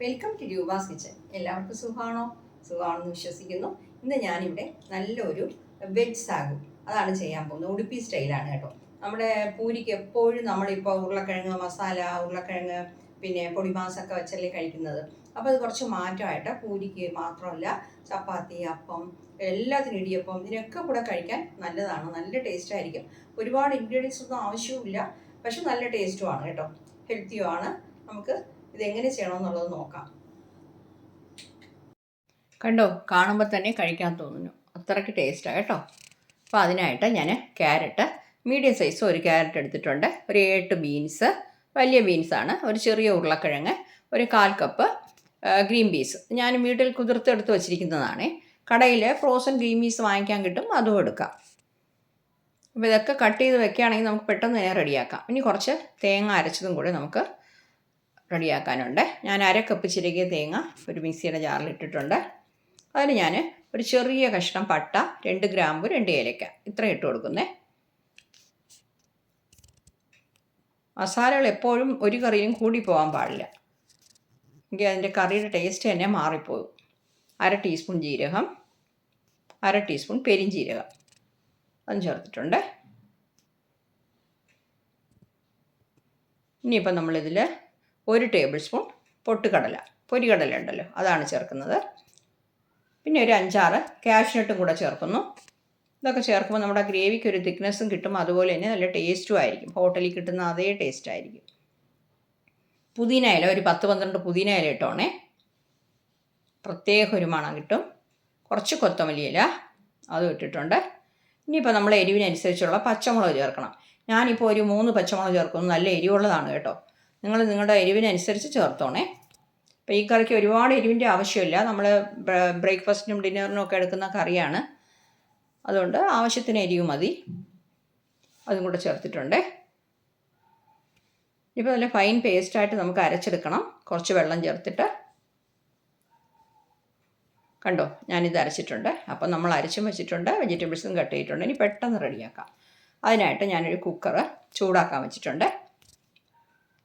Welcome to Roopa's kitchen എല്ലാവർക്കും സുഖമാണോ? സുഖമാണെന്ന് വിശ്വസിക്കുന്നു. ഇന്ന് ഞാനിവിടെ നല്ലൊരു വെജ് സാഗു അതാണ് ചെയ്യാൻ പോകുന്നത്. ഉടുപ്പി സ്റ്റൈലാണ് കേട്ടോ. നമ്മുടെ പൂരിക്ക് എപ്പോഴും നമ്മളിപ്പോൾ ഉരുളക്കിഴങ്ങ് മസാല ഉരുളക്കിഴങ്ങ് പിന്നെ പൊടിമാസൊക്കെ വെച്ചല്ലേ കഴിക്കുന്നത്. അപ്പോൾ അത് കുറച്ച് മാറ്റമായിട്ട് പൂരിക്ക് മാത്രമല്ല ചപ്പാത്തി അപ്പം എല്ലാത്തിനും ഇടിയപ്പം ഇതിനൊക്കെ കൂടെ കഴിക്കാൻ നല്ലതാണ്. നല്ല ടേസ്റ്റ് ആയിരിക്കും. ഒരുപാട് ഇൻഗ്രീഡിയൻസ് ഒന്നും ആവശ്യവുമില്ല. പക്ഷെ നല്ല ടേസ്റ്റുമാണ് കേട്ടോ. ഹെൽത്തിയുമാണ് നമുക്ക് ഇതെങ്ങനെ ചെയ്യണമെന്നുള്ളത് നോക്കാം. കണ്ടോ? കാണുമ്പോൾ തന്നെ കഴിക്കാൻ തോന്നുന്നു. അത്രയ്ക്ക് ടേസ്റ്റാണ് കേട്ടോ. അപ്പോൾ അതിനായിട്ട് ഞാൻ ക്യാരറ്റ് മീഡിയം സൈസ് ഒരു ക്യാരറ്റ് എടുത്തിട്ടുണ്ട്. ഒരു എട്ട് ബീൻസ് വലിയ ബീൻസാണ് ഒരു ചെറിയ ഉരുളക്കിഴങ്ങ് ഒരു കാൽ കപ്പ് ഗ്രീൻ പീസ് ഞാൻ വീട്ടിൽ കുതിർത്തെടുത്ത് വെച്ചിരിക്കുന്നതാണ്. കടയിൽ ഫ്രോസൺ ഗ്രീൻ പീസ് വാങ്ങിക്കാൻ കിട്ടും അതും എടുക്കാം. അപ്പോൾ ഇതൊക്കെ കട്ട് ചെയ്ത് വെക്കുകയാണെങ്കിൽ നമുക്ക് പെട്ടെന്ന് തന്നെ റെഡിയാക്കാം ഇനി കുറച്ച് തേങ്ങ അരച്ചതും കൂടെ നമുക്ക് റെഡിയാക്കാനുണ്ട്. ഞാൻ അര കപ്പ് ചിരകിയ തേങ്ങ ഒരു മിക്സിയുടെ ജാറിൽ ഇട്ടിട്ടുണ്ട്. അതിന് ഞാൻ ഒരു ചെറിയ കഷ്ണം പട്ട രണ്ട് ഗ്രാമ്പു രണ്ട് ഏലക്ക. ഇത്ര ഇട്ട് കൊടുക്കുന്നേ. മസാലകൾ എപ്പോഴും ഒരു കറിയും കൂടി പോകാൻ പാടില്ല. എങ്കിൽ അതിന്റെ കറിയുടെ ടേസ്റ്റ് തന്നെ മാറിപ്പോകും. അര ടീസ്പൂൺ ജീരകം അര ടീസ്പൂൺ പെരിഞ്ജീരകം അതും ചേർത്തിട്ടുണ്ട്. ഇനിയിപ്പം നമ്മളിതിൽ ഒരു ടേബിൾ സ്പൂൺ പൊട്ടുകടല പൊരികടല ഉണ്ടല്ലോ അതാണ് ചേർക്കുന്നത്. പിന്നെ ഒരു അഞ്ചാറ് കാഷ്നട്ടും കൂടെ ചേർക്കുന്നു. ഇതൊക്കെ ചേർക്കുമ്പോൾ നമ്മുടെ ഗ്രേവിക്ക് ഒരു തിക്നെസ്സും കിട്ടും. അതുപോലെ തന്നെ നല്ല ടേസ്റ്റും ആയിരിക്കും. ഹോട്ടലിൽ കിട്ടുന്ന അതേ ടേസ്റ്റ് ആയിരിക്കും. പുതിന ഇല ഒരു പത്ത് പന്ത്രണ്ട് പുതിന ഇല ഇട്ടോണേ. പ്രത്യേക ഒരു മണം കിട്ടും. കുറച്ച് കൊത്തമല്ലി ഇല അതും ഇട്ടിട്ടുണ്ട്. ഇനിയിപ്പോൾ നമ്മൾ എരിവിനനുസരിച്ചുള്ള പച്ചമുളക് ചേർക്കണം. ഞാനിപ്പോൾ ഒരു മൂന്ന് പച്ചമുളക് ചേർക്കുന്നു. നല്ല എരിവുള്ളതാണ് കേട്ടോ. നിങ്ങൾ നിങ്ങളുടെ എരിവിനനുസരിച്ച് ചേർത്തോണേ. അപ്പോൾ ഈ കറിക്ക് ഒരുപാട് എരിവിന്റെ ആവശ്യമില്ല. നമ്മൾ ബ്രേക്ക്ഫാസ്റ്റിനും ഡിന്നറിനും ഒക്കെ എടുക്കുന്ന കറിയാണ്. അതുകൊണ്ട് ആവശ്യത്തിന് എരിവ് മതി. അതും കൂടെ ചേർത്തിട്ടുണ്ട്. ഇപ്പോൾ നല്ല ഫൈൻ പേസ്റ്റായിട്ട് നമുക്ക് അരച്ചെടുക്കണം. കുറച്ച് വെള്ളം ചേർത്തിട്ട്. കണ്ടോ? ഞാനിത് അരച്ചിട്ടുണ്ട്. അപ്പം നമ്മൾ അരച്ചും വെച്ചിട്ടുണ്ട്. വെജിറ്റബിൾസും കട്ട് ചെയ്തിട്ടുണ്ട്. ഇനി പെട്ടെന്ന് റെഡിയാക്കാം. അതിനായിട്ട് ഞാനൊരു കുക്കർ ചൂടാക്കാൻ വെച്ചിട്ടുണ്ട്.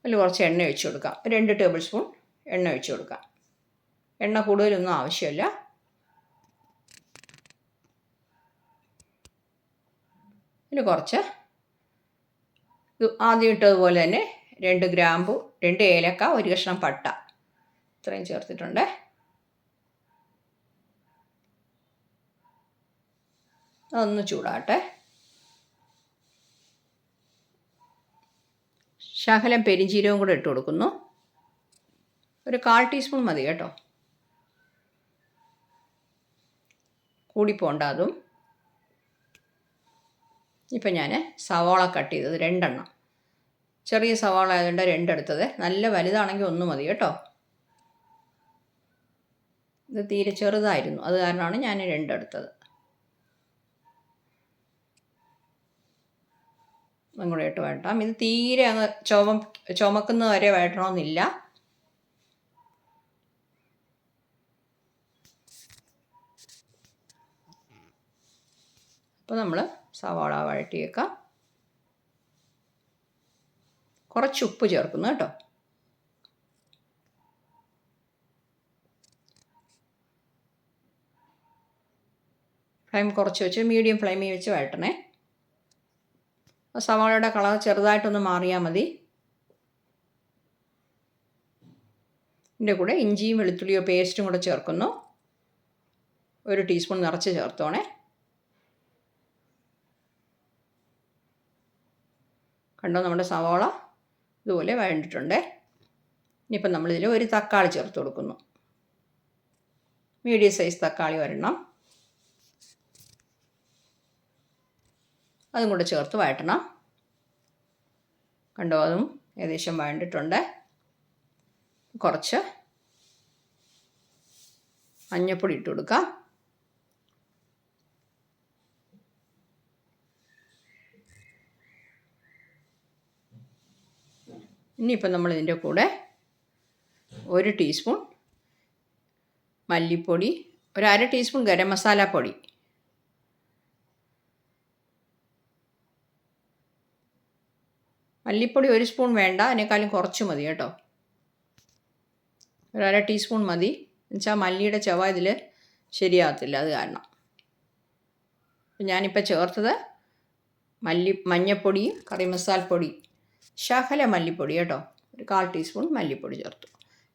അതിൽ കുറച്ച് എണ്ണ ഒഴിച്ച് കൊടുക്കാം രണ്ട് ടേബിൾ സ്പൂൺ എണ്ണ ഒഴിച്ച് കൊടുക്കാം എണ്ണ കൂടുതലൊന്നും ആവശ്യമില്ല. ഇതിൽ കുറച്ച് ആദ്യം ഇട്ടതുപോലെ തന്നെ രണ്ട് ഗ്രാമ്പു രണ്ട് ഏലക്ക ഒരു കഷ്ണം പട്ട. ഇത്രയും ചേർത്തിട്ടുണ്ട്. അതൊന്ന് ചൂടാട്ടെ ശകലം പെരിഞ്ചീരവും കൂടെ ഇട്ട് കൊടുക്കുന്നു. ഒരു കാൽ ടീസ്പൂൺ മതി കേട്ടോ. കൂടിപ്പോണ്ട അതും. ഇപ്പം ഞാൻ സവാള കട്ട് ചെയ്തത് രണ്ടെണ്ണം. ചെറിയ സവാള ആയതുകൊണ്ട് രണ്ടെടുത്തത്. നല്ല വലുതാണെങ്കിൽ ഒന്ന് മതി കേട്ടോ. ഇത് തീരെ ചെറുതായിരുന്നു. അത് കാരണമാണ് ഞാൻ രണ്ടെടുത്തത്. അതും കൂടെ ഇട്ട് ഇത് തീരെ അങ്ങ് ചുമ ചുമക്കുന്ന വരെ വഴട്ടണമെന്നില്ല അപ്പോൾ നമ്മൾ സവാള വഴറ്റിയേക്കാം. കുറച്ച് ഉപ്പ് ചേർക്കുന്നു കേട്ടോ. ഫ്ലെയിം കുറച്ച് വെച്ച് മീഡിയം ഫ്ലെയിമിൽ വെച്ച് വഴട്ടണേ സവാളയുടെ കളർ ചെറുതായിട്ടൊന്ന് മാറിയാൽ മതി. ഇതിന്റെ കൂടെ ഇഞ്ചിയും വെളുത്തുള്ളിയോ പേസ്റ്റും കൂടെ ചേർക്കുന്നു. ഒരു ടീസ്പൂൺ നിറച്ച് ചേർത്തോണേ. കണ്ടോ നമ്മുടെ സവാള ഇതുപോലെ വഴണ്ടിട്ടുണ്ട്. ഇനിയിപ്പം നമ്മളിതിൽ ഒരു തക്കാളി ചേർത്ത് കൊടുക്കുന്നു. മീഡിയം സൈസ് തക്കാളി വരണം അതും കൂടെ ചേർത്ത് വഴറ്റണം. കണ്ടോ? അതും ഏകദേശം വഴണ്ടിട്ടുണ്ട്. കുറച്ച് മഞ്ഞപ്പൊടി ഇട്ട് കൊടുക്കാം. ഇനിയിപ്പം നമ്മൾ ഇതിന്റെ കൂടെ ഒരു ടീസ്പൂൺ മല്ലിപ്പൊടി ഒരു അര ടീസ്പൂൺ ഗരം മസാല പൊടി മല്ലിപ്പൊടി ഒരു സ്പൂൺ വേണ്ട അതിനേക്കാളും കുറച്ച് മതി കേട്ടോ. ഒരു അര ടീസ്പൂൺ മതി. എന്നുവെച്ചാൽ മല്ലിയുടെ ചവ ഇതിൽ ശരിയാകത്തില്ല അത് കാരണം. ഞാനിപ്പോൾ ചേർത്തത് മല്ലി മഞ്ഞപ്പൊടിയും കറി മസാല പൊടി ശകല മല്ലിപ്പൊടി കേട്ടോ. ഒരു കാൽ ടീസ്പൂൺ മല്ലിപ്പൊടി ചേർത്തു.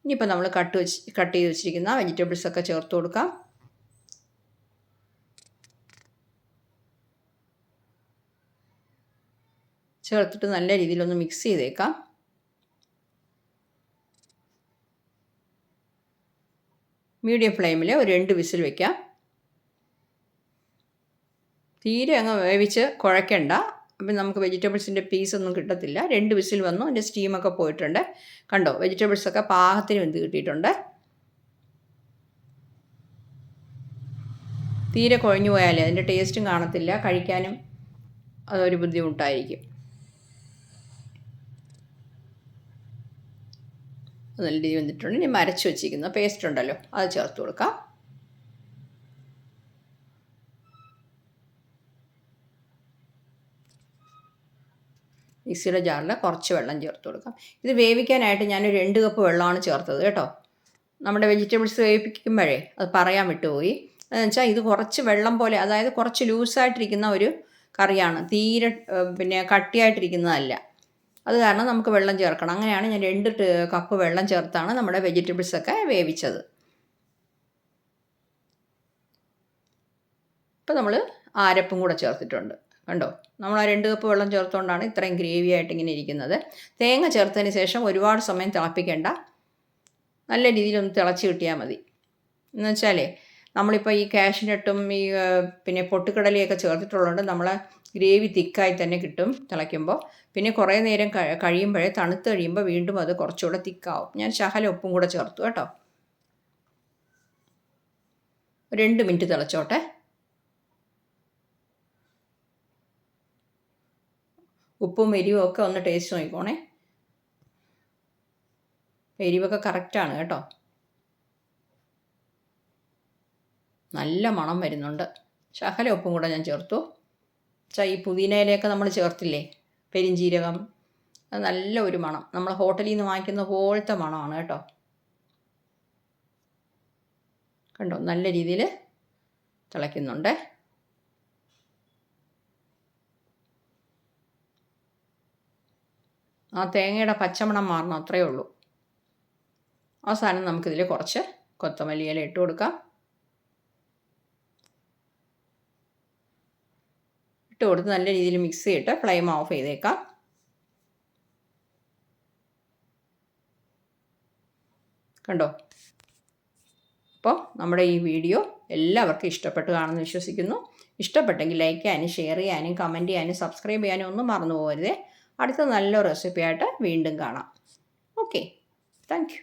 ഇനിയിപ്പോൾ നമ്മൾ കട്ട് വെച്ച് കട്ട് ചെയ്ത് വെച്ചിരിക്കുന്ന വെജിറ്റബിൾസൊക്കെ ചേർത്ത് കൊടുക്കാം. ചേർത്തിട്ട് നല്ല രീതിയിലൊന്ന് മിക്സ് ചെയ്തേക്കാം. മീഡിയം ഫ്ലെയിമിൽ ഒരു രണ്ട് വിസിൽ വയ്ക്കാം തീരെ അങ്ങ് വേവിച്ച് കുഴയ്ക്കണ്ട അപ്പം നമുക്ക് വെജിറ്റബിൾസിന്റെ പീസൊന്നും കിട്ടത്തില്ല. രണ്ട് വിസിൽ വന്നു. അതിന്റെ സ്റ്റീമൊക്കെ പോയിട്ടുണ്ട്. കണ്ടോ? വെജിറ്റബിൾസൊക്കെ പാകത്തിന് വെന്ത് കിട്ടിയിട്ടുണ്ട്. തീരെ കുഴഞ്ഞു പോയാലേ അതിന്റെ ടേസ്റ്റും കാണത്തില്ല. കഴിക്കാനും അതൊരു ബുദ്ധിമുട്ടായിരിക്കും. നല്ല രീതി വന്നിട്ടുണ്ട്. ഇനി മരച്ച് വെച്ചിരിക്കുന്ന. പേസ്റ്റ് ഉണ്ടല്ലോ. അത് ചേർത്ത് കൊടുക്കാം. മിക്സിയുടെ ജാറിൽ കുറച്ച് വെള്ളം ചേർത്ത് കൊടുക്കാം. ഇത് വേവിക്കാനായിട്ട് ഞാനൊരു രണ്ട് കപ്പ് വെള്ളമാണ് ചേർത്തത് കേട്ടോ. നമ്മുടെ വെജിറ്റബിൾസ് വേവിപ്പിക്കുമ്പോഴേ അത് പറയാൻ വിട്ടുപോയി. എന്ന് വെച്ചാൽ ഇത് കുറച്ച് വെള്ളം പോലെ അതായത് കുറച്ച് ലൂസായിട്ടിരിക്കുന്ന ഒരു കറിയാണ്. തീരെ പിന്നെ കട്ടിയായിട്ടിരിക്കുന്നതല്ല. അത് കാരണം നമുക്ക് വെള്ളം ചേർക്കണം. അങ്ങനെയാണ് ഞാൻ രണ്ട് കപ്പ് വെള്ളം ചേർത്താണ് നമ്മുടെ വെജിറ്റബിൾസൊക്കെ വേവിച്ചത്. ഇപ്പോൾ നമ്മൾ ആരപ്പും കൂടെ ചേർത്തിട്ടുണ്ട്. കണ്ടോ? നമ്മൾ ആ രണ്ട് കപ്പ് വെള്ളം ചേർത്തുകൊണ്ടാണ് ഇത്രയും ഗ്രേവി ആയിട്ട് ഇങ്ങനെ ഇരിക്കുന്നത്. തേങ്ങ ചേർത്തതിന് ശേഷം ഒരുപാട് സമയം തിളപ്പിക്കേണ്ട. നല്ല രീതിയിലൊന്ന് തിളച്ച് കിട്ടിയാൽ മതി. എന്ന് വെച്ചാലേ നമ്മളിപ്പോൾ ഈ കാഷ്നട്ടും ഈ പിന്നെ പൊട്ടുകടലയൊക്കെ ചേർത്തിട്ടുള്ളതുകൊണ്ട് നമ്മളെ ഗ്രേവി തിക്കായി തന്നെ കിട്ടും തിളയ്ക്കുമ്പോൾ. പിന്നെ കുറേ നേരം കഴിയുമ്പോഴേ തണുത്ത് കഴിയുമ്പോൾ വീണ്ടും അത് കുറച്ചുകൂടെ തിക്കാവും. ഞാൻ ശകല ഉപ്പും കൂടെ ചേർത്തു കേട്ടോ. രണ്ട് മിനിറ്റ് തിളച്ചോട്ടെ. ഉപ്പും എരിവും ഒക്കെ ഒന്ന് ടേസ്റ്റ് നോക്കിക്കോണേ. എരിവൊക്കെ കറക്റ്റാണ് കേട്ടോ. നല്ല മണം വരുന്നുണ്ട്. ശകല ഉപ്പും കൂടെ ഞാൻ ചേർത്തു. ഈ പുതിനയിലയൊക്കെ നമ്മൾ ചേർത്തില്ലേ? പെരിഞ്ചീരകം. അത് നല്ല ഒരു മണം. നമ്മൾ ഹോട്ടലിൽ നിന്ന് വാങ്ങിക്കുന്ന പോലത്തെ മണമാണ് കേട്ടോ. കണ്ടോ? നല്ല രീതിയിൽ തിളയ്ക്കുന്നുണ്ട്. ആ തേങ്ങയുടെ പച്ചമണം മാറണം അത്രയേ ഉള്ളൂ. അവസാനം നമുക്കിതിൽ കുറച്ച് കൊത്തമല്ലി ഇല ഇട്ട് കൊടുക്കാം. ഇട്ട് കൊടുത്ത് നല്ല രീതിയിൽ മിക്സ് ചെയ്തിട്ട് ഫ്ലെയിം ഓഫ് ചെയ്തേക്കാം. കണ്ടോ? അപ്പോൾ നമ്മുടെ ഈ വീഡിയോ എല്ലാവർക്കും ഇഷ്ടപ്പെട്ട് കാണുമെന്ന് വിശ്വസിക്കുന്നു. ഇഷ്ടപ്പെട്ടെങ്കിൽ ലൈക്ക് ചെയ്യാനും ഷെയർ ചെയ്യാനും കമന്റ് ചെയ്യാനും സബ്സ്ക്രൈബ് ചെയ്യാനും ഒന്നും മറന്നു പോകരുതേ. അടുത്ത നല്ല റെസിപ്പിയായിട്ട് വീണ്ടും കാണാം. Okay thank